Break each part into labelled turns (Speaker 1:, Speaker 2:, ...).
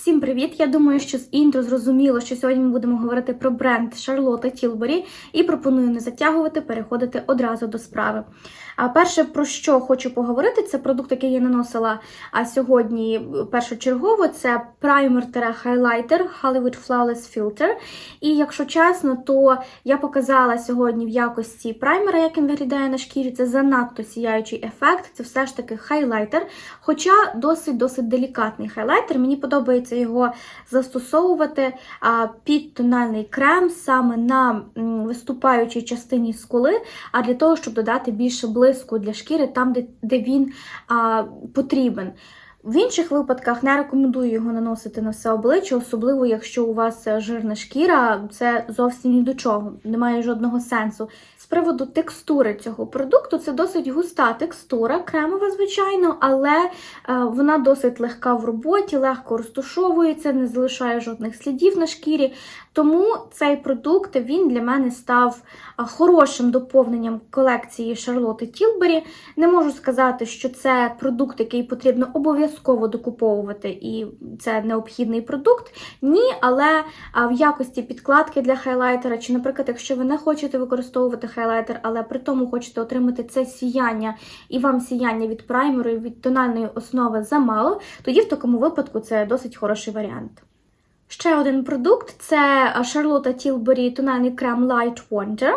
Speaker 1: Всім привіт! Я думаю, що з інтро зрозуміло, що сьогодні ми будемо говорити про бренд Charlotte Tilbury і пропоную не затягувати, переходити одразу до справи. А перше, про що хочу поговорити, це продукт, який я наносила а сьогодні першочергово. Це праймер-хайлайтер Hollywood Flawless Filter. І якщо чесно, то я показала сьогодні в якості праймера, як він виглядає на шкірі. Це занадто сіяючий ефект, це все ж таки хайлайтер. Хоча досить-досить делікатний хайлайтер. Мені подобається його застосовувати під тональний крем саме на виступаючій частині скули, а для того, щоб додати більше блиску для шкіри там, де, він потрібен. В інших випадках не рекомендую його наносити на все обличчя, особливо якщо у вас жирна шкіра, це зовсім ні до чого, немає жодного сенсу. Приводу текстури цього продукту, це досить густа текстура, кремова, звичайно, але е, вона досить легка в роботі, легко розтушовується, не залишає жодних слідів на шкірі. Тому цей продукт він для мене став хорошим доповненням колекції Charlotte Tilbury. Не можу сказати, що це продукт, який потрібно обов'язково докуповувати, і це необхідний продукт. Ні, але в якості підкладки для хайлайтера, чи, наприклад, якщо ви не хочете використовувати хайлайтер, але при тому хочете отримати це сіяння, і вам сіяння від праймеру і від тональної основи замало, тоді в такому випадку це досить хороший варіант. Ще один продукт це Charlotte Tilbury тональний крем Light Wonder.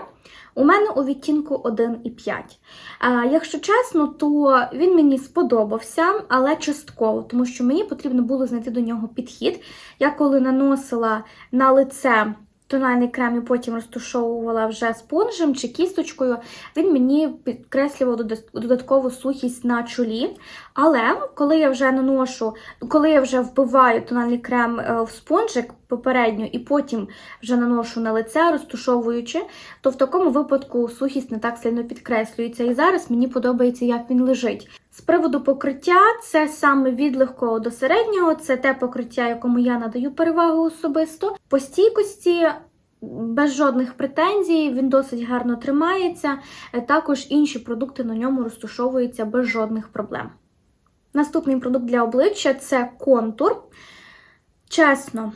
Speaker 1: У мене у відтінку 1,5. Якщо чесно, то він мені сподобався, але частково, тому що мені потрібно було знайти до нього підхід. Я коли наносила на лице тональний крем і потім розтушовувала вже спонжем чи кісточкою, він мені підкреслював додаткову сухість на чолі. Але коли я вже наношу, коли я вже вбиваю тональний крем в спонжик попередньо і потім вже наношу на лице, розтушовуючи, то в такому випадку сухість не так сильно підкреслюється. І зараз мені подобається, як він лежить. З приводу покриття, це саме від легкого до середнього, це те покриття, якому я надаю перевагу особисто. По стійкості. Без жодних претензій, він досить гарно тримається. Також інші продукти на ньому розташовуються без жодних проблем. Наступний продукт для обличчя це контур. Чесно,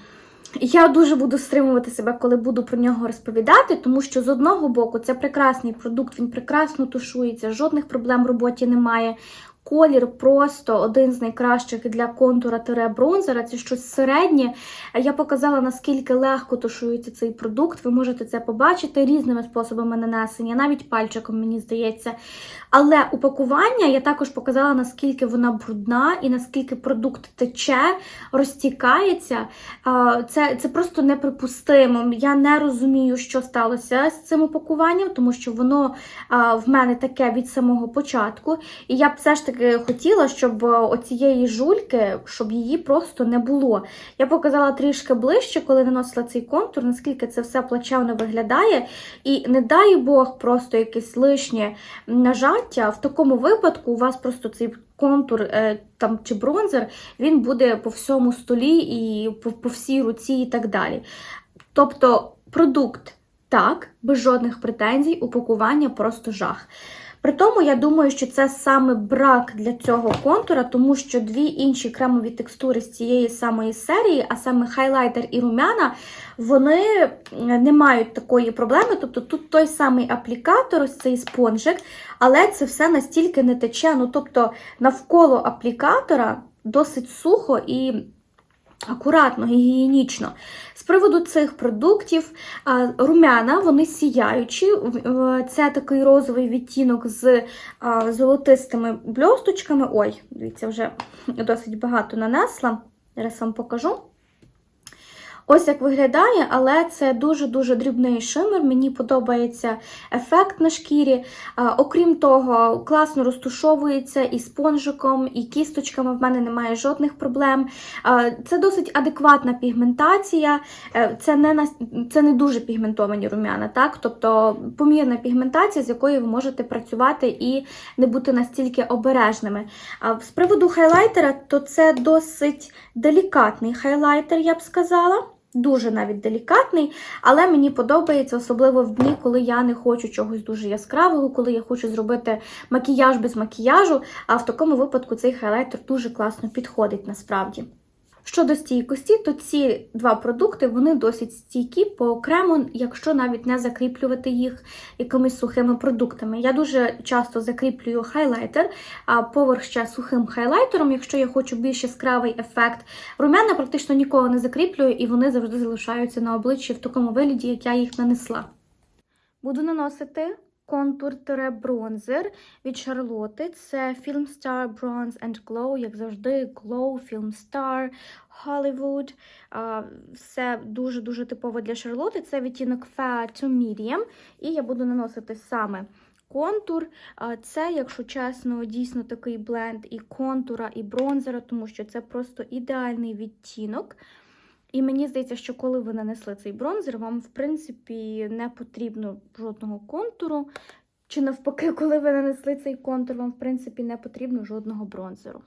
Speaker 1: я дуже буду стримувати себе, коли буду про нього розповідати, тому що з одного боку це прекрасний продукт, він прекрасно тушується, жодних проблем в роботі немає. Колір просто один з найкращих для контура тире бронзера. Це щось середнє. Я показала, наскільки легко тушується цей продукт. Ви можете це побачити різними способами нанесення, навіть пальчиком, мені здається. Але упакування я також показала, наскільки вона брудна і наскільки продукт тече, розтікається. Це це просто неприпустимо. Я не розумію, що сталося з цим упакуванням, тому що воно в мене таке від самого початку. І я б все ж таки хотіла, щоб оцієї жульки, щоб її просто не було. Я показала трішки ближче, коли наносила цей контур, наскільки це все плачевно виглядає. І не дай Бог просто якесь лишнє нажаття. В такому випадку у вас просто цей контур е, там чи бронзер, він буде по всьому столі і по, по всій руці і так далі. Тобто продукт так, без жодних претензій, упакування просто жах. При тому, я думаю, що це саме брак для цього контура, тому що дві інші кремові текстури з цієї самої серії, а саме хайлайтер і румяна, вони не мають такої проблеми. Тобто тут той самий аплікатор, ось цей спонжик, але це все настільки не тече. Ну, тобто навколо аплікатора досить сухо і. Акуратно, гігієнічно. З приводу цих продуктів, румяна, вони сіяючі. Це такий розовий відтінок з золотистими бльосточками. Ой, дивіться, вже досить багато нанесла. Зараз вам покажу. Ось як виглядає, але це дуже-дуже дрібний шимер. Мені подобається ефект на шкірі. Окрім того, класно розтушовується і спонжиком, і кісточками в мене немає жодних проблем. Це досить адекватна пігментація, е, це не це не дуже пігментовані рум'яна, так? тобто помірна пігментація, з якою ви можете працювати і не бути настільки обережними. З приводу хайлайтера, то це досить делікатний хайлайтер, я б сказала. Дуже навіть делікатний, але мені подобається, особливо в дні, коли я не хочу чогось дуже яскравого, коли я хочу зробити макіяж без макіяжу. А в такому випадку цей хайлайтер дуже класно підходить насправді. Щодо стійкості, то ці два продукти вони досить стійкі поокремо, якщо навіть не закріплювати їх якимись сухими продуктами. Я дуже часто закріплюю хайлайтер, а поверх ще сухим хайлайтером, якщо я хочу більш яскравий ефект. Румяна практично ніколи не закріплюю, і вони завжди залишаються на обличчі в такому вигляді, як я їх нанесла. Буду наносити контур-бронзер від Шарлоти. Це Filmstar Bronze and Glow, як завжди, Glow, Filmstar, Hollywood. А, Все дуже-дуже типово для Шарлоти. Це відтінок Fair to Medium. І я буду наносити саме контур. Це, якщо чесно, дійсно такий бленд і контура, і бронзера, тому що це просто ідеальний відтінок. І мені здається, що коли ви нанесли цей бронзер, вам, в принципі, не потрібно жодного контуру. Чи навпаки, коли ви нанесли цей контур, вам, в принципі, не потрібно жодного бронзеру.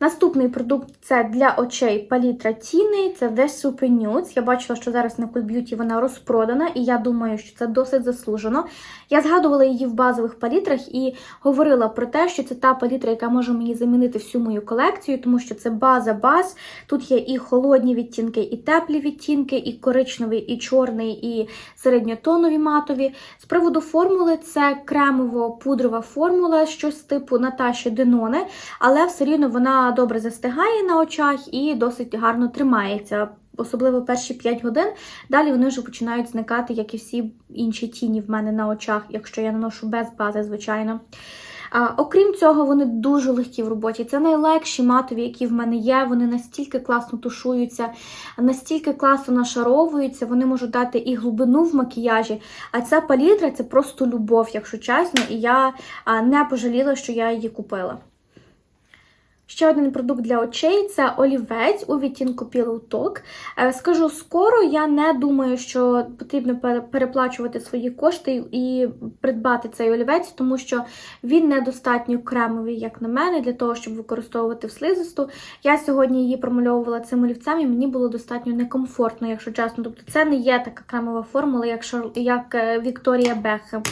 Speaker 1: Наступний продукт це для очей палітра тіни, це The Super Nudes. Я бачила, що зараз на Beauty вона розпродана, і я думаю, що це досить заслужено. Я згадувала її в базових палітрах і говорила про те, що це та палітра, яка може мені замінити всю мою колекцію, тому що це база баз. Тут є і холодні відтінки, і теплі відтінки, і коричневий, і чорний, і середньотонові матові. З приводу формули це кремово-пудрова формула, щось типу Наташі Деноне, але все рівно вона добре застигає на очах і досить гарно тримається. Особливо перші 5 годин. Далі вони вже починають зникати, як і всі інші тіні в мене на очах, якщо я наношу без бази, звичайно. А, Окрім цього, вони дуже легкі в роботі. Це найлегші матові, які в мене є. Вони настільки класно тушуються, настільки класно нашаровуються, вони можуть дати і глибину в макіяжі. А ця палітра це просто любов, якщо чесно, і я не пожаліла, що я її купила. Ще один продукт для очей це олівець у відтінку Pillow Talk. Е, Скажу скоро, я не думаю, що потрібно переплачувати свої кошти і придбати цей олівець, тому що він недостатньо кремовий, як на мене, для того, щоб використовувати в слизисту. Я сьогодні її промальовувала цим олівцем, і мені було достатньо некомфортно, якщо чесно. Тобто це не є така кремова формула, як Шар... як е, Вікторія Бехем.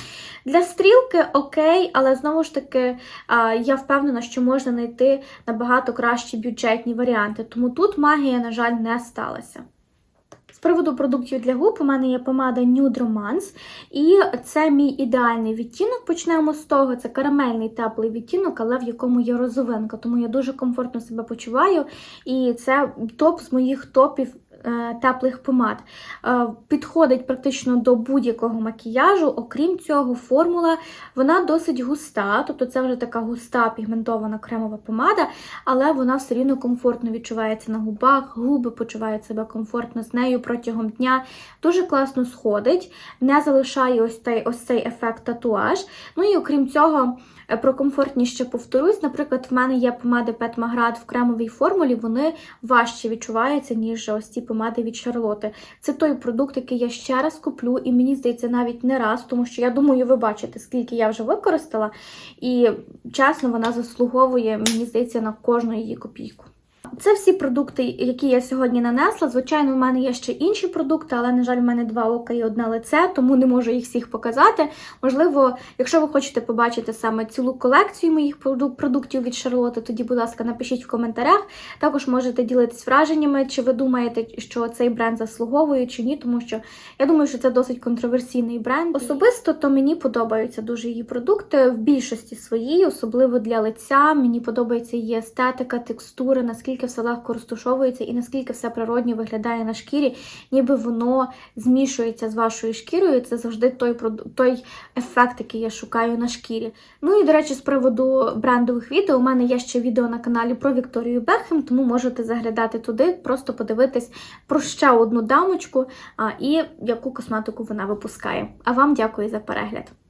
Speaker 1: Для стрілки окей, але знову ж таки я впевнена, що можна знайти набагато кращі бюджетні варіанти. Тому тут магія, на жаль, не сталася. З приводу продуктів для губ у мене є помада Nude Romance, і це мій ідеальний відтінок. Почнемо з того, це карамельний теплий відтінок, але в якому є розовинка, тому я дуже комфортно себе почуваю. І це топ з моїх топів теплих помад. Е, підходить практично до будь-якого макіяжу, окрім цього, формула вона досить густа, тобто це вже така густа пігментована кремова помада, але вона все рівно комфортно відчувається на губах, губи почувають себе комфортно з нею протягом дня. Дуже класно сходить, не залишає ось цей, ось цей ефект татуаж. Ну і окрім цього. Е, про комфортність ще повторюсь. Наприклад, в мене є помади Magrat в кремовій формулі, вони важче відчуваються, ніж ось ці помади від Шарлоти. Це той продукт, який я ще раз куплю, і мені здається, навіть не раз, тому що я думаю, ви бачите, скільки я вже використала. І чесно, вона заслуговує, мені здається, на кожну її копійку. Це всі продукти, які я сьогодні нанесла. Звичайно, в мене є ще інші продукти, але, на жаль, в мене два ока і одне лице, тому не можу їх всіх показати. Можливо, якщо ви хочете побачити саме цілу колекцію моїх продуктів від Шарлоти, тоді, будь ласка, напишіть в коментарях. Також можете ділитись враженнями, чи ви думаєте, що цей бренд заслуговує, чи ні, тому що я думаю, що це досить контроверсійний бренд. Особисто то мені подобаються дуже її продукти в більшості своїй, особливо для лиця. Мені подобається її естетика, текстура, наскільки наскільки все легко розтушовується і наскільки все природньо виглядає на шкірі, ніби воно змішується з вашою шкірою. Це завжди той той ефект, який я шукаю на шкірі. Ну і, до речі, з приводу брендових відео, у мене є ще відео на каналі про Вікторію Бехем, тому можете заглядати туди, просто подивитись про ще одну дамочку а, і яку косметику вона випускає. А вам дякую за перегляд.